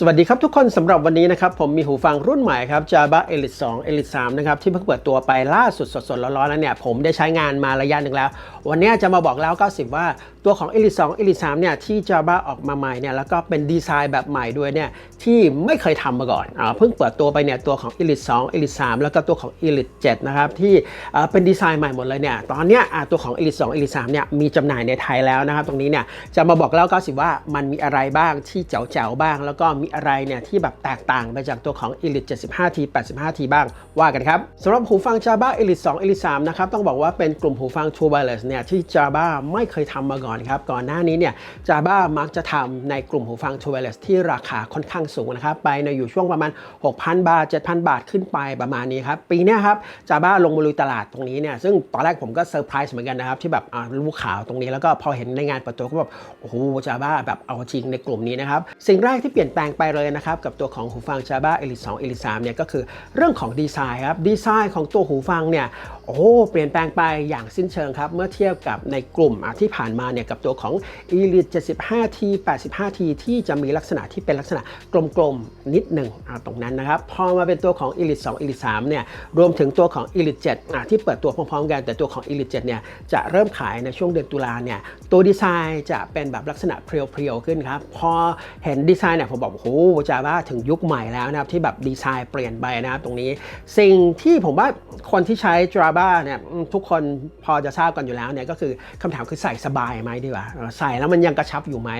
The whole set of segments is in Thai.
สวัสดีครับทุกคนสำหรับวันนี้นะครับ ผมมีหูฟังรุ่นใหม่ครับ Java Elite 2 Elite 3นะครับ ที่เพิ่งเปิดตัวไปล่าสุดสดๆร้อนๆแล้วเนี่ย ผมได้ใช้งานมาระยะหนึ่งแล้ว วันนี้จะมาบอกแล้ว 90 ว่าตัวของ Elite 2 Elite 3เนี่ย ที่ Java ออกมาใหม่เนี่ย แล้วก็เป็นดีไซน์แบบใหม่ด้วยเนี่ย ที่ไม่เคยทำมาก่อนอ่าเพิ่งเปิดตัวไปเนี่ย ตัวของ Elite 2 Elite 3แล้วก็ตัวของ Elite 7นะครับที่อ่าเป็นดีไซน์ใหม่หมดเลยเนี่ยตอนเนี้ยอ่าตัวของ Elite 2 Elite 3เนี่ยมีจำหน่ายในไทยแล้วนะครับตรงนี้เนี่ยจะมาบอกแล้ว 90 ว่ามันมีอะไรบ้างที่เจ๋วๆบ้างแล้วก็มีอะไรเนี่ยที่แบบแตกต่างไปจากตัวของ Elite 75T 85T บ้างว่ากันครับสำหรับหูฟัง Java Elite 2 Elite 3นะครับต้องบอกว่าเป็นกลุ่มหูฟัง True Wireless เนี่ยที่ Java ไม่เคยทำมาก่อนครับก่อนหน้านี้เนี่ย Java มักจะทำในกลุ่มหูฟัง True Wireless ที่ราคาค่อนข้างสูงนะครับไปในอยู่ช่วงประมาณ 6,000 บาท 7,000 บาทขึ้นไปประมาณนี้ครับปีนี้ครับ Java ลงมาลุยตลาดตรงนี้เนี่ยซึ่งตอนแรกผมก็เซอร์ไพรส์เหมือนกันนะครับที่แบบอ่ารู้ข่าวตรงนี้แล้วก็พอเห็นในงานเปิดตัวก็แบบโอ้โห Java แบบเอาจริงในกลุ่มนี้นะครับสิ่งแรกที่เปลี่ยนแปลงไปเลยนะครับกับตัวของหูฟัง Java Elite 2 Elite 3เนี่ยก็คือเรื่องของดีไซน์ครับดีไซน์ของตัวหูฟังเนี่ย โอ้เปลี่ยนแปลงไปอย่างสิ้นเชิงครับ เมื่อเทียบกับในกลุ่มที่ผ่านมาเนี่ยกับตัวของ Elite 75T 85T ที่จะมีลักษณะที่เป็นลักษณะกลมๆ นิดหนึ่งตรงนั้นนะครับ พอมาเป็นตัวของ Elite 2 Elite 3เนี่ยรวมถึงตัวของ Elite 7ที่เปิดตัวพร้อมๆกัน แต่ตัวของ Elite 7เนี่ยจะเริ่มขายในช่วงเดือนตุลาเนี่ยตัวดีไซน์จะเป็นแบบลักษณะเพรียวๆขึ้นครับ พอเห็นดีไซน์เนี่ยผมบอกโอ้โหจาว่าถึงยุคใหม่แล้วนะครับที่แบบดีไซน์เปลี่ยนไปนะครับตรงนี้ สิ่งที่ผมว่าคนที่ใช้ Java เนี่ยทุกคนพอจะทราบกันอยู่แล้วเนี่ยก็คือคำถามคือใส่สบายไหมดีกว่าใส่แล้วมันยังกระชับอยู่ไหม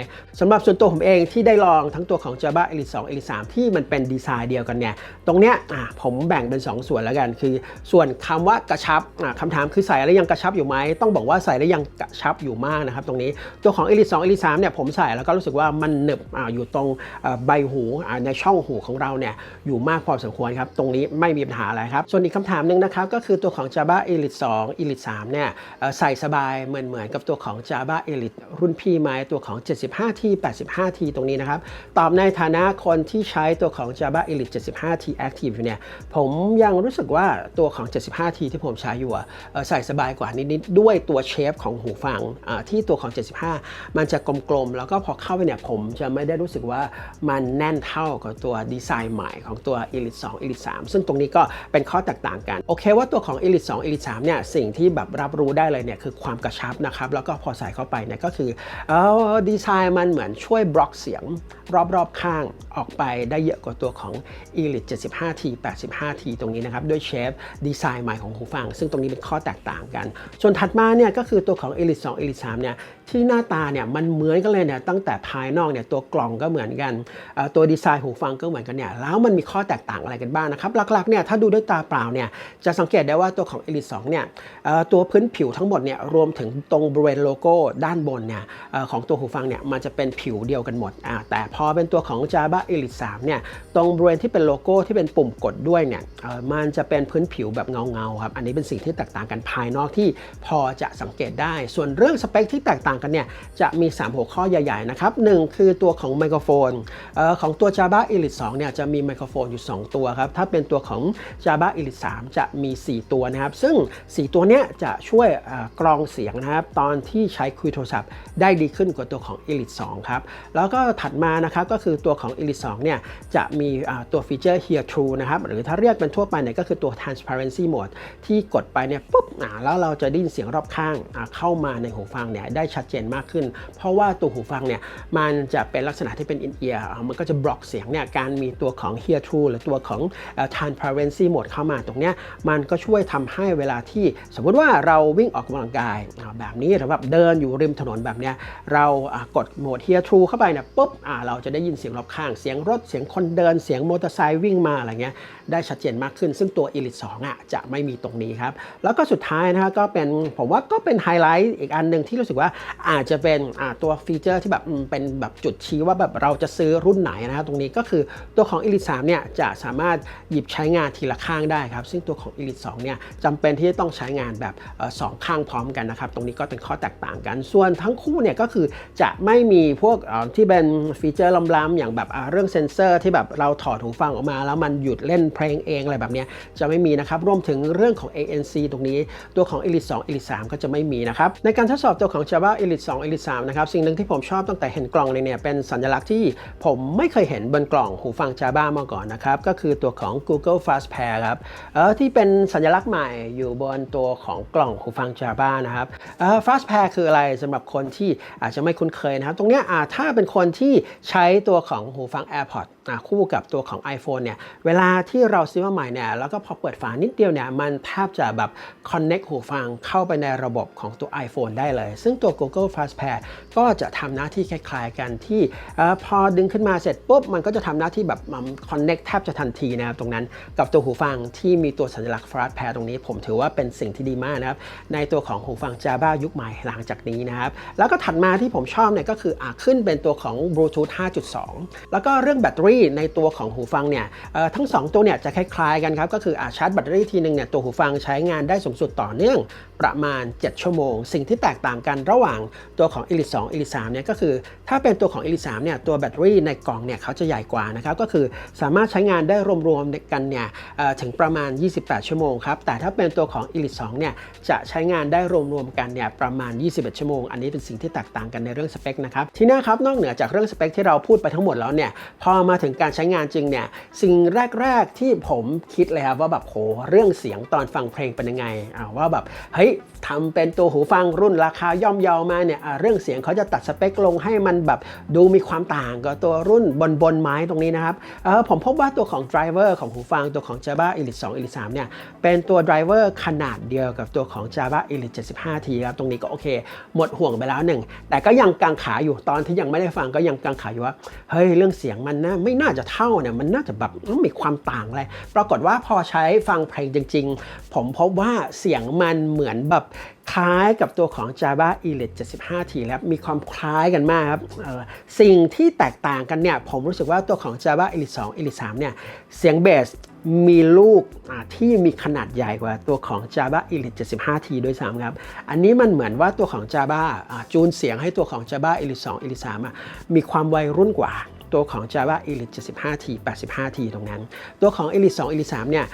สำหรับส่วนตัวผมเองที่ได้ลองทั้งตัวของ Java Elite 2 Elite 3ที่มันเป็นดีไซน์เดียวกันเนี่ยตรงเนี้ยผมแบ่งเป็น 2 ส่วนแล้วกัน คือ ส่วนคำว่ากระชับอะคำถามคือใส่แล้วยังกระชับอยู่ไหมต้องบอกว่าใส่แล้วยังกระชับอยู่มากนะครับตรงนี้ตัวของ Elite 2 Elite 3เนี่ยผมใส่แล้วก็รู้สึกว่ามันหนึบออยู่ตรงใบหูในช่องหูของเราเนี่ยอยู่มากพอสมควรครับตรงนี้ไม่มีปัญหาอะไรครับส่วนอีกคำถามหนึ่งนะครับก็คือตัวของ Java Elite 2 Elite 3เนี่ยเอ่อใส่สบายเหมือนเหมือนกับตัวของ Java Elite รุ่นพี่ไหมตัวของ 75T 85T ตรงนี้นะครับ ตอบในฐานะคนที่ใช้ตัวของ Java Elite 75T Active อยู่เนี่ยผมยังรู้สึกว่าตัวของ 75T ที่ผมใช้อยู่ใส่สบายกว่านิดๆด้วยตัวเชฟของหูฟังที่ตัวของ 75 มันจะกลมๆ แล้วก็พอเข้าไปเนี่ยผมจะไม่ได้รู้สึกว่ามันแน่นเท่ากับตัวดีไซน์ใหม่ของตัว Elite 2 Elite 3 ซึ่งตรงนี้ก็เป็นข้อแตกต่างกัน โอเคว่าตัวของ Elite 2 Elite 3เนี่ยสิ่งที่แบบรับรู้ได้เลยเนี่ยคือความกระชับนะครับแล้วก็พอใส่เข้าไปเนี่ยก็คือเออดีไซน์มันเหมือนช่วยบล็อกเสียงรอบๆข้างออกไปได้เยอะกว่าตัวของ Elite 75T 85T ตรงนี้นะครับด้วยเชฟดีไซน์ใหม่ของหูฟัง ซึ่งตรงนี้เป็นข้อแตกต่างกัน ส่วนถัดมาเนี่ยก็คือตัวของ Elite 2 Elite 3เนี่ยที่หน้าตาเนี่ยมันเหมือนกันเลยเนี่ยตั้งแต่ภายนอกเนี่ยตัวกล่องก็เหมือนกัน ตัวดีไซน์หูฟังก็เหมือนกันเนี่ยแล้วมันมีข้อแตกต่างอะไรกันบ้างนะครับหลักๆเนี่ยถ้าดูด้วยตาเปล่าเนี่ยจะสังเกตได้ว่าตัวของ Elite 2เนี่ยตัวพื้นผิวทั้งหมดเนี่ยรวมถึงตรงบริเวณโลโก้ด้านบนเนี่ยอของตัวหูฟังเนี่ยมันจะเป็นผิวเดียวกันหมด แต่พอเป็นตัวของ Java Elite 3เนี่ยตรงบริเวณที่เป็นโลโก้ที่เป็นปุ่มกดด้วยเนี่ยมันจะเป็นพื้นผิวแบบเงาๆครับอันนี้เป็นสิ่งที่แตกต่างกันภายนอกที่พอจะสังเกตได้ ส่วนเรื่องสเปคที่แตกต่างกันเนี่ยจะมี 3 หัวข้อใหญ่ๆนะครับหนึ่งคือตัวของไมโครโฟนอของตัว Java Elite 2เนี่ยจะมีไมโครโฟนอยู่ 2 ตัวครับถ้าเป็นตัวของ Java Elite 3 จะมี 4 ตัวนะครับซึ่ง4ตัวเนี้ยจะช่วยกรองเสียงนะครับตอนที่ใช้คุยโทรศัพท์ ได้ดีขึ้นกว่าตัวของ Elite 2ครับแล้วก็ถัดมานะครับก็คือตัวของ Elite 2เนี่ยจะมีตัวฟีเจอร์ Hear True นะครับหรือถ้าเรียกเป็นทั่วไปเนี่ยก็คือตัว Transparency Mode ที่กดไปเนี่ยปุ๊บอ่าแล้วเราจะได้ยินเสียงรอบข้างเข้ามาในหูฟังเนี่ยได้ชัดเจนมากขึ้น เพราะว่าตัวหูฟังเนี่ยมันจะเป็นลักษณะที่เป็น in ear อ่ามันก็จะบล็อกเสียงเนี่ยการมีตัวของ Hear True หรือตัวของ Transparency Mode เข้ามาตรงเนี้ยมันก็ช่วยทำให้เวลาที่สมมุติว่าเราวิ่งออกกำลังกายแบบนี้หรือแบบเดินอยู่ริมถนนแบบเนี้ยเรากดโหมด Hear True เข้าไปเนี่ยปุ๊บเราจะได้ยินเสียงรอบข้างเสียงรถเสียงคนเดินเสียงมอเตอร์ไซค์วิ่งมาอะไรเงี้ยได้ชัดเจนมากขึ้น ซึ่งตัว Elite 2อะจะไม่มีตรงนี้ครับ แล้วก็สุดท้ายนะครับก็เป็นผมว่าก็เป็นไฮไลท์อีกอันหนึ่งที่รู้สึกว่าอาจจะเป็นตัวฟีเจอร์ที่แบบเป็นแบบจุดชี้ว่าแบบเราจะซื้อรุ่นไหนนะครับตรงนี้ก็คือตัวของ Elite 3เนี่ยจะสามารถหยิบใช้งานทีละข้างได้ครับ ซึ่งตัวของ Elite 2เนี่ยจำเป็นที่จะต้องใช้งานแบบสองข้างพร้อมกันนะครับ ตรงนี้ก็เป็นข้อแตกต่างกัน ส่วนทั้งคู่เนี่ยก็คือจะไม่มีพวกที่เป็นฟีเจอร์ล้ำๆอย่างแบบเรื่องเซนเซอร์ที่แบบเราถอดหูฟังออกมา แล้วมันหยุดเล่นเพลงเองอะไรแบบนี้จะไม่มีนะครับ รวมถึงเรื่องของ ANC ตรงนี้ตัวของ Elite 2 Elite 3 ก็จะไม่มีนะครับ ในการทดสอบตัวของ Java Elite 2 Elite 3 นะครับ สิ่งหนึ่งที่ผมชอบตั้งแต่เห็นกล่องเลยเนี่ยเป็นสัญลักษณ์ที่ผมไม่เคยเห็นบนกล่องหูฟัง Java มาก่อนนะครับ ก็คือตัวของ Google Fast Pair ครับเออที่เป็นสัญลักษณ์ใหม่อยู่บนตัวของกล่องหูฟัง Java นะครับ Fast Pair คืออะไรสำหรับคนที่อาจจะไม่คุ้นเคยนะครับ ตรงนี้ถ้าเป็นคนที่ใช้ตัวของหูฟัง AirPods คู่กับตัวของ iPhone เนี่ย เวลาที่เราซื้อมาใหม่เนี่ย แล้วก็พอเปิดฝานิดเดียวเนี่ย มันแทบจะแบบ connect หูฟังเข้าไปในระบบของตัว iPhone ได้เลย ซึ่งตัว Google Fast Pair ก็จะทำหน้าที่คล้ายๆกันที่พอดึงขึ้นมาเสร็จปุ๊บ มันก็จะทำหน้าที่แบบ connect แทบจะทันทีนะครับตรงนั้นกับตัวหูฟังที่มีตัวสัญลักษณ์ Fast Pair ตรงนี้ผมถือว่าเป็นสิ่งที่ดีมากนะครับ ในตัวของหูฟัง Java ยุคใหม่หลังจากนี้นะครับ แล้วก็ถัดมาที่ผมชอบเนี่ยก็คืออขึ้นเป็นตัวของ Bluetooth 5.2 แล้วก็เรื่องแบตเตอรี่ในตัวของหูฟังเนี่ยทั้ง 2 ตัวเนี่ยจะคล้ายๆกันครับ ก็คืออาชาร์จแบตเตอรี่ทีนึงเนี่ยตัวหูฟังใช้งานได้สูงสุดต่อเนื่องประมาณ 7 ชั่วโมง สิ่งที่แตกต่างกันระหว่างตัวของ Elite 2 Elite 3เนี่ยก็คือ ถ้าเป็นตัวของ Elite 3เนี่ยตัวแบตเตอรี่ในกล่องเนี่ยเขาจะใหญ่กว่านะครับก็คือสามารถใช้งานได้รวมๆกันเนี่ยถึงประมาณ 28 ชั่วโมงครับแต่ถ้าเป็นตัวของ Elite 2เนี่ยจะใช้งานได้รวมๆกันเนี่ยประมาณ 21 ชั่วโมง อันนี้เป็นสิ่งที่แตกต่างกันในเรื่องสเปคนะครับทีนี้ครับนอกเหนือจากเรื่องสเปคที่เราพูดไปทั้งหมดแล้วเนี่ยพอมาถึงการใช้งานจริงเนี่ยสิ่งแรกๆที่ผมคิดเลยครับว่าแบบโหเรื่องเสียงตอนฟังเพลงเป็นยังไงอ่าว่าแบบเฮ้ยทำเป็นตัวหูฟังรุ่นราคาย่อมเยามาเนี่ยเรื่องเสียงเขาจะตัดสเปคลงให้มันแบบดูมีความต่างกับตัวรุ่นบนบนไม้ตรงนี้นะครับเออผมพบว่าตัวของไดรเวอร์ของหูฟังตัวของ Java Elite 2 Elite 3เนี่ยเป็นตัวไดรเวอร์ขนาดเดียวกับตัวของ Java Elite 75T ครับ ตรงนี้ก็โอเค หมดห่วงไปแล้วหนึ่ง แต่ก็ยังกังขาอยู่ตอนที่ยังไม่ได้ฟังก็ยังกังขาอยู่ว่า เฮ้ย เรื่องเสียงมันนะไม่น่าจะเท่าเนี่ย มันน่าจะแบบมีความต่างอะไร ปรากฏว่าพอใช้ฟังเพลงจริง ๆ ผมพบว่าเสียงมันเหมือนแบบคล้ายกับตัวของ Java Elite 75T แล้วมีความคล้ายกันมากครับสิ่งที่แตกต่างกันเนี่ยผมรู้สึกว่าตัวของ Java Elite 2 Elite 3เนี่ยเสียงเบส มีลูกที่มีขนาดใหญ่กว่าตัวของ Java Elite 75T ด้วยซ้ำครับ อันนี้มันเหมือนว่าตัวของ Java อ่าจูนเสียงให้ตัวของ Java Elite 2 Elite 3 มีความวัยรุ่นกว่าตัวของ Java Elite 75T 85T ตรงนั้น ตัวของ Elite 2 Elite 3 เนี่ย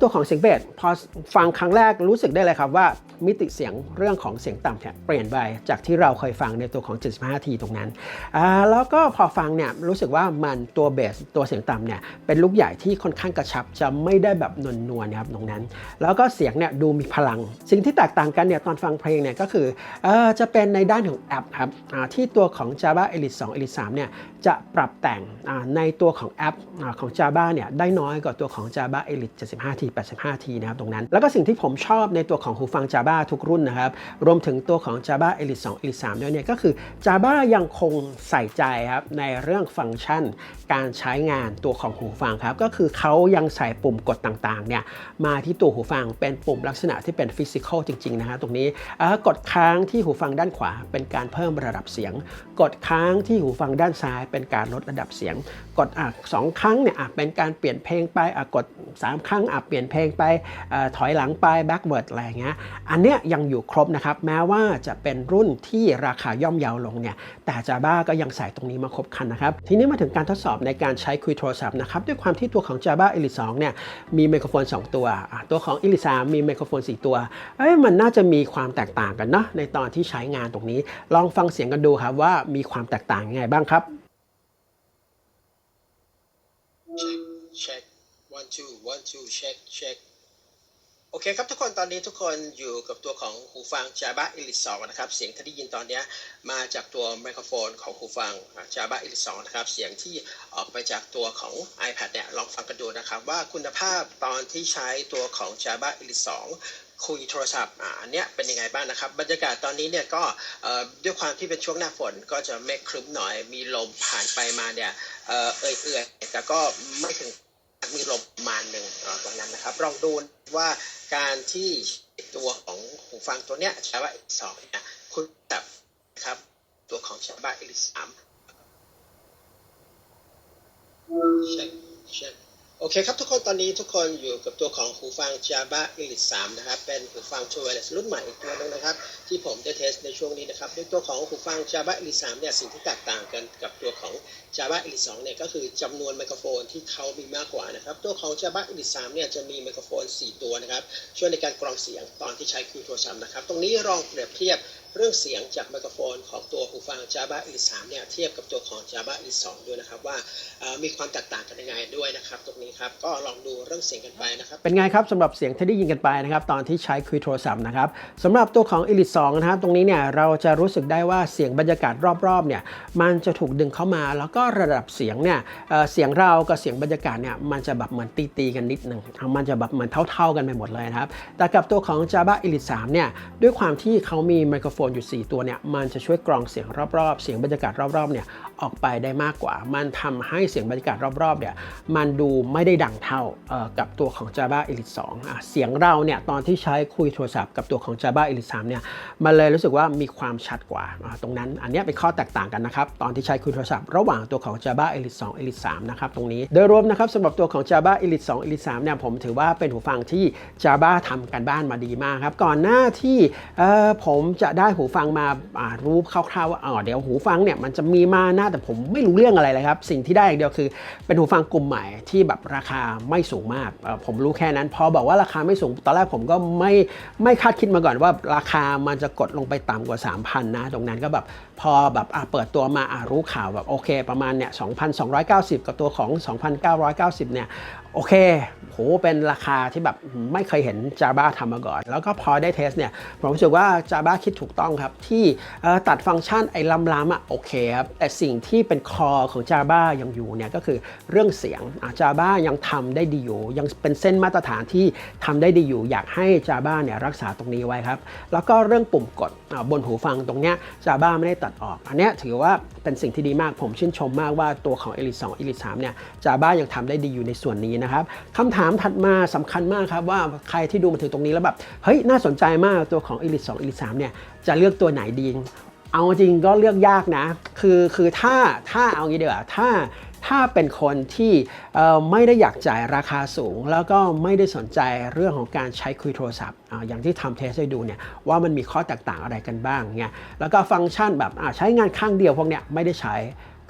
ตัวของเสียงเบสพอฟังครั้งแรกรู้สึกได้เลยครับว่า มิติเสียงเรื่องของเสียงต่ำเนี่ยเปลี่ยนไปจากที่เราเคยฟังในตัวของ 75T ตรงนั้นอ่าแล้วก็พอฟังเนี่ยรู้สึกว่ามันตัวเบสตัวเสียงต่ำเนี่ยเป็นลูกใหญ่ที่ค่อนข้างกระชับจะไม่ได้แบบนวลนวลนะครับตรงนั้น แล้วก็เสียงเนี่ยดูมีพลัง สิ่งที่แตกต่างกันเนี่ยตอนฟังเพลงเนี่ยก็คือเอ่อจะเป็นในด้านของแอปครับอ่าที่ตัวของ Java Elite 2 Elite 3เนี่ยจะปรับแต่งอ่าในตัวของแอปอ่าของ Java เนี่ยได้น้อยกว่าตัวของ Java Elite 75T 85T นะครับตรงนั้น แล้วก็สิ่งที่ผมชอบในตัวของหูฟัง Java ทุกรุ่นนะครับ รวมถึงตัวของ Java Elite 2 Elite 3 ด้วยเนี่ยก็คือ Java ยังคงใส่ใจครับในเรื่องฟังก์ชัน การใช้งานตัวของหูฟังครับ ก็คือเขายังใส่ปุ่มกดต่างๆเนี่ยมาที่ตัวหูฟังเป็นปุ่มลักษณะที่เป็นฟิสิกอลจริงๆนะฮะตรงนี้กดค้างที่หูฟังด้านขวา เป็นการเพิ่มระดับเสียง กดค้างที่หูฟังด้านซ้าย เป็นการลดระดับเสียง กดอะสองครั้งเนี่ยอะเป็นการเปลี่ยนเพลงไปอะกด 3 ครั้งอะเปลี่ยนเพลงไปอถอยหลังไป backward อะไรเงี้ยอันเนี้ยยังอยู่ครบนะครับ แม้ว่าจะเป็นรุ่นที่ราคาย่อมเยาลงเนี่ย แต่ Java ก็ยังใส่ตรงนี้มาครบคันนะครับ ทีนี้มาถึงการทดสอบในการใช้คุยโทรศัพท์นะครับ ด้วยความที่ตัวของ Java Elite 2เนี่ย มีไมโครโฟน 2 ตัว ตัวของ Elite 3มีไมโครโฟน 4 ตัว เอ้ย มันน่าจะมีความแตกต่างกันเนาะ ในตอนที่ใช้งานตรงนี้ ลองฟังเสียงกันดูครับว่ามีความแตกต่างยังไงบ้างครับ check check one two one two check check โอเคครับทุกคนตอนนี้ทุกคนอยู่กับตัวของหูฟัง Java Elite 2นะครับเสียงที่ได้ยินตอนนี้มาจากตัวไมโครโฟนของหูฟัง Java Elite 2นะครับเสียงที่ออกไปจากตัวของ iPad เนี่ยลองฟังกันดูนะครับว่าคุณภาพตอนที่ใช้ตัวของ Java Elite 2คุยโทรศัพท์อ่าอันเนี้ยเป็นยังไงบ้างนะครับบรรยากาศตอนนี้เนี่ยก็ด้วยความที่เป็นช่วงหน้าฝนก็จะเมฆครึ้มหน่อยมีลมผ่านไปมาเนี่ยเอ่อเอื่อยแต่ก็ไม่ถึง มีลมประมาณหนึ่งเอ่อตรงนั้นนะครับลองดูว่าการที่ตัวของหูฟังตัวเนี้ยใช้ว่าสองเนี่ยคุณแบบครับ ตัวของชาบ้าเอลิสามเช็คเช็ค โอเคครับทุกคนตอนนี้ทุกคนอยู่กับตัวของหูฟัง Jabra Elite 3นะครับเป็นหูฟัง True Wireless รุ่นใหม่อีกตัวหนึงนะครับที่ผมได้เทสในช่วงนี้นะครับด้วยตัวของหูฟัง Jabra Elite 3เนี่ยสิ่งที่แตกต่างกันกับตัวของ Jabra Elite 2เนี่ยก็คือจำนวนไมโครโฟนที่เขามีมากกว่านะครับตัวของ Jabra Elite 3เนี่ยจะมีไมโครโฟน 4 ตัวนะครับช่วยในการกรองเสียงตอนที่ใช้คุยโทรศัพท์นะครับตรงนี้ลองเปรียบเทียบ เรื่องเสียงจากไมโครโฟนของตัวหูฟัง Jabra Elite 3เนี่ยเทียบกับตัวของ Jabra Elite 2ด้วยนะครับว่ามีความแตกต่างกันยังไงด้วยนะครับตรงนี้ครับก็ลองดูเรื่องเสียงกันไปนะครับเป็นไงครับสำหรับเสียงที่ได้ยินกันไปนะครับตอนที่ใช้คุยโทรศัพท์นะครับสำหรับตัวของ Elite 2นะครับตรงนี้เนี่ยเราจะรู้สึกได้ว่าเสียงบรรยากาศรอบๆเนี่ยมันจะถูกดึงเข้ามาแล้วก็ระดับเสียงเนี่ยเเสียงเรากับเสียงบรรยากาศเนี่ยมันจะแบบเหมือนตีๆกันนิดหนึงมันจะแบบเหมือนเท่า ๆกันไปหมดเลยนะครับแต่กับตัวของ Jabra Elite 3เนี่ยด้วยความที่เขามีไมโครโฟนอยู่ 4 ตัวเนี่ยมันจะช่วยกรองเสียงรอบๆ เสียงบรรยากาศรอบๆเนี่ยออกไปได้มากกว่า มันทำให้เสียงบรรยากาศรอบๆเนี่ยมันดูไม่ได้ดังเท่ากับตัวของ Jabra Elite 2อะเสียงเราเนี่ยตอนที่ใช้คุยโทรศัพท์กับตัวของ Jabra Elite 3เนี่ยมันเลยรู้สึกว่ามีความชัดกว่า ตรงนั้นอันนี้เป็นข้อแตกต่างกันนะครับ ตอนที่ใช้คุยโทรศัพท์ระหว่างตัวของ Jabra Elite 2 Elite 3นะครับตรงนี้โดยรวมนะครับสำหรับตัวของ Jabra Elite 2 Elite 3เนี่ยผมถือว่าเป็นหูฟังที่ Jabra ทำการบ้านมาดีมากครับก่อนหน้าที่ผมจะได้หูฟังมาอ่ารู้คร่าวๆว่าอ๋อเดี๋ยวหูฟังเนี่ยมันจะมีมานะแต่ผมไม่รู้เรื่องอะไรเลยครับ สิ่งที่ได้อย่างเดียวคือ เป็นหูฟังกลุ่มใหม่ที่แบบราคาไม่สูงมาก ผมรู้แค่นั้น พอบอกว่าราคาไม่สูง ตอนแรกผมก็ไม่ไม่คาดคิดมาก่อนว่าราคามันจะกดลงไปต่ำกว่า 3,000 นะ ตรงนั้นก็แบบพอแบบอะเปิดตัวมาอะรู้ข่าวแบบโอเค ประมาณเนี่ย2,290 กับตัวของ 2,990 เนี่ยโอเค โหเป็นราคาที่แบบไม่เคยเห็น Java ทำมาก่อน แล้วก็พอได้เทสเนี่ยผมรู้สึกว่า Java คิดถูกต้องครับ ที่ตัดฟังก์ชันไอ้ล้ำๆอะโอเคครับ แต่สิ่งที่เป็นคอของ Java ยังอยู่เนี่ยก็คือเรื่องเสียงอะ Java ยังทำได้ดีอยู่ ยังเป็นเส้นมาตรฐานที่ทำได้ดีอยู่ อยากให้ Java เนี่ยรักษาตรงนี้ไว้ครับ แล้วก็เรื่องปุ่มกดบนหูฟังตรงเนี้ย Java ไม่ได้ตัดออก อันเนี้ยถือว่าเป็นสิ่งที่ดีมากผมชื่นชมมากว่าตัวของ Elite 2 Elite 3เนี่ยจาบ้ายังทำได้ดีอยู่ในส่วนนี้นะครับคำถามถัดมาสำคัญมากครับว่าใครที่ดูมาถึงตรงนี้แล้วแบบเฮ้ยน่าสนใจมากตัวของ Elite 2 Elite 3เนี่ยจะเลือกตัวไหนดีเอาจริงก็เลือกยากนะ คือคือถ้าถ้าเอางี้เดี๋ยวถ้า ถ้าเป็นคนที่ไม่ได้อยากจ่ายราคาสูง แล้วก็ไม่ได้สนใจเรื่องของการใช้คุยโทรศัพท์ อย่างที่ทำเทสให้ดูเนี่ยว่ามันมีข้อแตกต่างอะไรกันบ้างเนี่ยแล้วก็ฟังก์ชันแบบใช้งานข้างเดียวพวกเนี้ยไม่ได้ใช้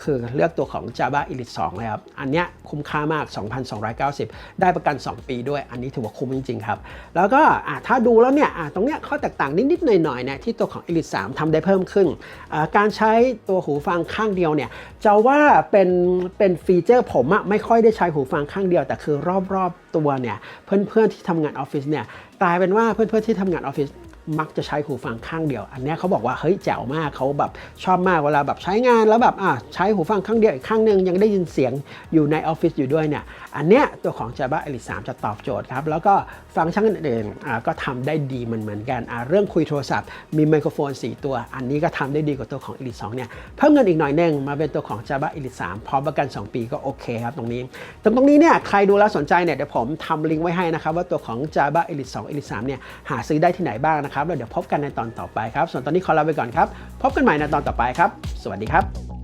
คือเลือกตัวของ Java Elite 2 เลยครับ อันเนี้ยคุ้มค่ามาก 2,290 ได้ประกัน 2 ปีด้วย อันนี้ถือว่าคุ้มจริง ๆ ครับ แล้วก็ถ้าดูแล้วเนี่ยตรงเนี้ยข้อแตกต่างนิด ๆ หน่อยๆเนี่ยที่ตัวของ Elite 3ทำได้เพิ่มขึ้น การใช้ตัวหูฟังข้างเดียวเนี่ยจะว่าเป็นเป็นฟีเจอร์ผมอะไม่ค่อยได้ใช้หูฟังข้างเดียว แต่คือรอบ ๆ ตัวเนี่ยเพื่อน ๆ ที่ทำงานออฟฟิศเนี่ยกลายเป็นว่าเพื่อน ๆ ที่ทำงานออฟฟิศ มักจะใช้หูฟังข้างเดียว อันนี้เขาบอกว่าเฮ้ยแจ๋วมากเขาแบบชอบมากเวลาแบบใช้งานแล้วแบบอะใช้หูฟังข้างเดียวอีกข้างหนึงยังได้ยินเสียงอยู่ในออฟฟิศอยู่ด้วยเนี่ยอันเนี้ยตัวของ Java Elite 3 จะตอบโจทย์ครับ แล้วก็ฟังก์ชันอื่นๆอะก็ทำได้ดีเหมือนเหมือนกันอะเรื่องคุยโทรศัพท์มีไมโครโฟน 4 ตัว อันนี้ก็ทำได้ดีกว่าตัวของ Elite 2เนี่ยเพิ่มเงินอีกหน่อยนึงมาเป็นตัวของ Java Elite 3พร้อมประกัน 2 ปีก็โอเคครับตรงนี้ตรงตรงนี้เนี่ยใครดูแล้วสนใจเนี่ยเดี๋ยวผมทำลิงก์ไว้ให้นะครับว่าตัวของ Java Elite 2 Elite 3เนี่ยหาซื้อได้ที่ไหนบ้างนะครับแล้วเดี๋ยวพบกันในตอนต่อไปครับ ส่วนตอนนี้ขอลาไปก่อนครับ พบกันใหม่ในตอนต่อไปครับ สวัสดีครับ